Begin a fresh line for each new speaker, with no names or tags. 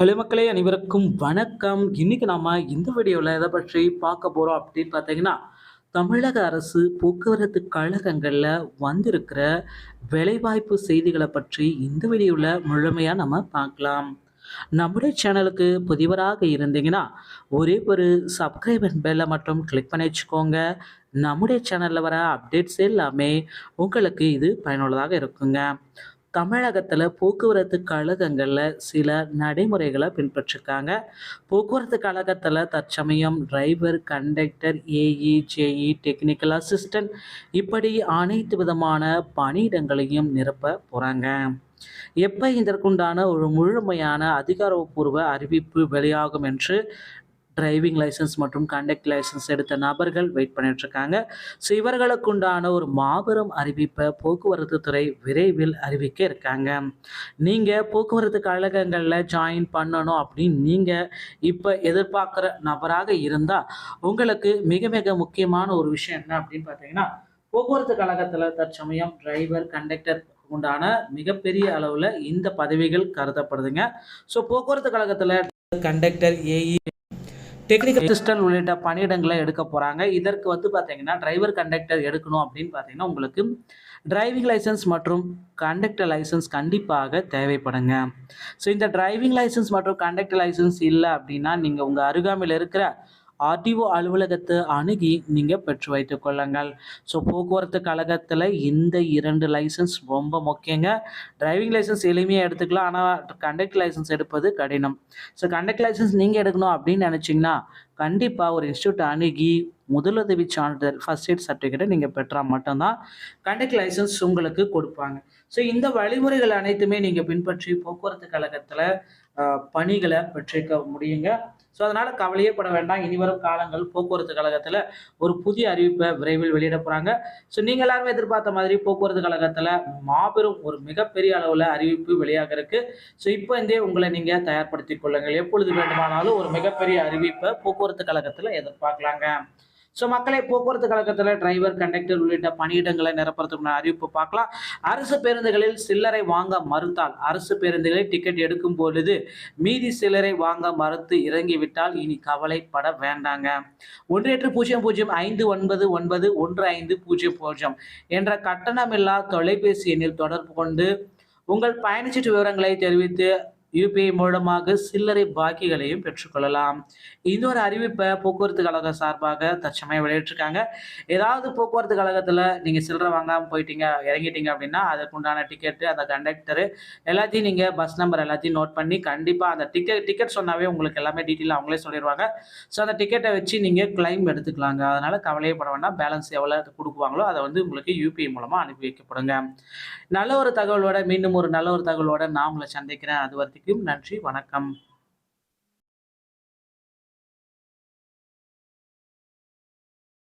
Hello மக்களே அனைவருக்கும் வணக்கம். இன்னைக்கு நாம இந்த வீடியோவில் எதை பற்றி பார்க்க போகிறோம் அப்படின்னு பார்த்தீங்கன்னா தமிழக அரசு போக்குவரத்து கழகங்களில் வந்திருக்கிற வேலைவாய்ப்பு செய்திகளை பற்றி இந்த வீடியோவில் முழுமையாக நம்ம பார்க்கலாம். நம்முடைய சேனலுக்கு புதிவராக இருந்தீங்கன்னா ஒரே ஒரு சப்ஸ்கிரைபர் பெல்லை மட்டும் கிளிக் பண்ணி வச்சுக்கோங்க. நம்முடைய சேனலில் வர அப்டேட்ஸ் எல்லாமே உங்களுக்கு இது பயனுள்ளதாக இருக்குங்க. தமிழகத்தில் போக்குவரத்து கழகங்களில் சில நடைமுறைகளை பின்பற்றிருக்காங்க. போக்குவரத்து கழகத்தில் தற்சமயம் driver conductor AE JE technical assistant இப்படி அனைத்து விதமான பணியிடங்களையும் நிரப்ப போகிறாங்க எப்போ இதற்குண்டான ஒரு முழுமையான அதிகாரப்பூர்வ அறிவிப்பு வெளியாகும் என்று டிரைவிங் லைசன்ஸ் மற்றும் கண்டக்ட் லைசன்ஸ் எடுத்த நபர்கள் வெயிட் பண்ணிட்டு இருக்காங்க ஸோ இவர்களுக்குண்டான ஒரு மாபெரும் அறிவிப்பை போக்குவரத்து துறை விரைவில் அறிவிக்க இருக்காங்க. நீங்கள் போக்குவரத்து கழகங்களில் ஜாயின் பண்ணணும் அப்படின்னு நீங்கள் இப்போ எதிர்பார்க்குற நபராக இருந்தால் உங்களுக்கு மிக மிக முக்கியமான ஒரு விஷயம் என்ன அப்படின்னு பார்த்தீங்கன்னா போக்குவரத்து கழகத்தில் தற்சமயம் டிரைவர் கண்டக்டர் உண்டான மிகப்பெரிய அளவில் இந்த பதவிகள் கருதப்படுதுங்க. ஸோ போக்குவரத்து கழகத்தில் கண்டக்டர் ஏஇ டெக்னிக்கல் அசிஸ்டன்ட் உள்ளிட்ட பணியிடங்களை எடுக்க போகிறாங்க இதற்கு வந்து பார்த்தீங்கன்னா டிரைவர் கண்டக்டர் எடுக்கணும் அப்படின்னு பார்த்தீங்கன்னா உங்களுக்கு டிரைவிங் லைசன்ஸ் மற்றும் கண்டக்டர் லைசன்ஸ் கண்டிப்பாக தேவைப்படுங்க. ஸோ இந்த டிரைவிங் லைசன்ஸ் மற்றும் கண்டக்டர் லைசன்ஸ் இல்லை அப்படின்னா நீங்கள் உங்கள் அருகாமையில் இருக்கிற ஆர்டிஓ அலுவலகத்தை அணுகி நீங்கள் பெற்று வைத்துக் கொள்ளுங்கள். ஸோ போக்குவரத்து கழகத்தில் இந்த இரண்டு லைசன்ஸ் ரொம்ப முக்கியங்க. டிரைவிங் லைசன்ஸ் எளிமையாக எடுத்துக்கலாம் ஆனால் கண்டக்ட் லைசன்ஸ் எடுப்பது கடினம். ஸோ கண்டக்ட் லைசன்ஸ் நீங்கள் எடுக்கணும் அப்படின்னு நினச்சிங்கன்னா கண்டிப்பாக ஒரு இன்ஸ்டியூட் அணுகி முதலுதவி சான்றிதழ் ஃபர்ஸ்ட் எய்ட் சர்டிஃபிகேட்டை நீங்கள் பெற்றால் மட்டும்தான் கண்டக்ட் லைசன்ஸ் உங்களுக்கு கொடுப்பாங்க. ஸோ இந்த வழிமுறைகள் அனைத்துமே நீங்கள் பின்பற்றி போக்குவரத்து கழகத்தில் பணிகளை பெற்றிருக்க முடியுங்க. ஸோ அதனால் கவலையே பட வேண்டாம். இனிவரும் காலங்கள் போக்குவரத்து கழகத்தில் ஒரு புதிய அறிவிப்பை விரைவில் வெளியிட போகிறாங்க ஸோ நீங்கள் எல்லாருமே எதிர்பார்த்த மாதிரி போக்குவரத்து கழகத்தில் மாபெரும் ஒரு மிகப்பெரிய அளவில் அறிவிப்பு வெளியாக இருக்கு. ஸோ இப்போ இருந்தே உங்களை நீங்கள் தயார்படுத்திக் கொள்ளுங்கள். எப்பொழுது வேண்டுமானாலும் ஒரு மிகப்பெரிய அறிவிப்பை போக்குவரத்து கழகத்தில் எதிர்பார்க்கலாங்க. ஸோ மக்களை போக்குவரத்து கழகத்தில் டிரைவர் கண்டக்டர் உள்ளிட்ட பணியிடங்களை நிரப்புறதுக்குள்ள அறிவிப்பு பார்க்கலாம். அரசு பேருந்துகளில் சில்லறை வாங்க மறுத்தால் அரசு பேருந்துகளில் டிக்கெட் எடுக்கும் பொழுது மீதி சில்லறை வாங்க மறுத்து இறங்கிவிட்டால் இனி கவலைப்பட வேண்டாங்க. ஒன்று எட்டு பூஜ்ஜியம் பூஜ்ஜியம் ஐந்து ஒன்பது ஒன்பது ஒன்று ஐந்து பூஜ்ஜியம் பூஜ்ஜியம் என்ற கட்டணமில்லா தொலைபேசி எண்ணில் தொடர்பு கொண்டு உங்கள் பயணச்சீட்டு விவரங்களை தெரிவித்து யூபிஐ மூலமாக சில்லறை பாக்கிகளையும் பெற்றுக்கொள்ளலாம். இன்னொரு அறிவிப்பை போக்குவரத்து கழகம் சார்பாக தற்சமயம் வெளியிட்டிருக்காங்க. ஏதாவது போக்குவரத்து கழகத்தில் நீங்கள் சில்லறை வாங்காமல் போயிட்டீங்க இறங்கிட்டீங்க அப்படின்னா அதுக்குண்டான டிக்கெட்டு அந்த கண்டக்டரு எல்லாத்தையும் நீங்கள் பஸ் நம்பர் எல்லாத்தையும் நோட் பண்ணி கண்டிப்பாக அந்த டிக்கெட் டிக்கெட் சொன்னாவே உங்களுக்கு எல்லாமே டீட்டெயில் அவங்களே சொல்லிடுவாங்க. ஸோ அந்த டிக்கெட்டை வச்சு நீங்கள் கிளைம் எடுத்துக்கலாங்க. அதனால் கவலையே பட வேண்டாம் பேலன்ஸ் எவ்வளோ கொடுக்குவாங்களோ அதை வந்து உங்களுக்கு யூபிஐ மூலமாக அனுப்பி வைக்கப்படுங்க. நல்ல ஒரு தகவலோட மீண்டும் ஒரு நல்ல ஒரு தகவலோட நான் உங்களை சந்திக்கிறேன். அது வரைக்கும் நன்றி வணக்கம்.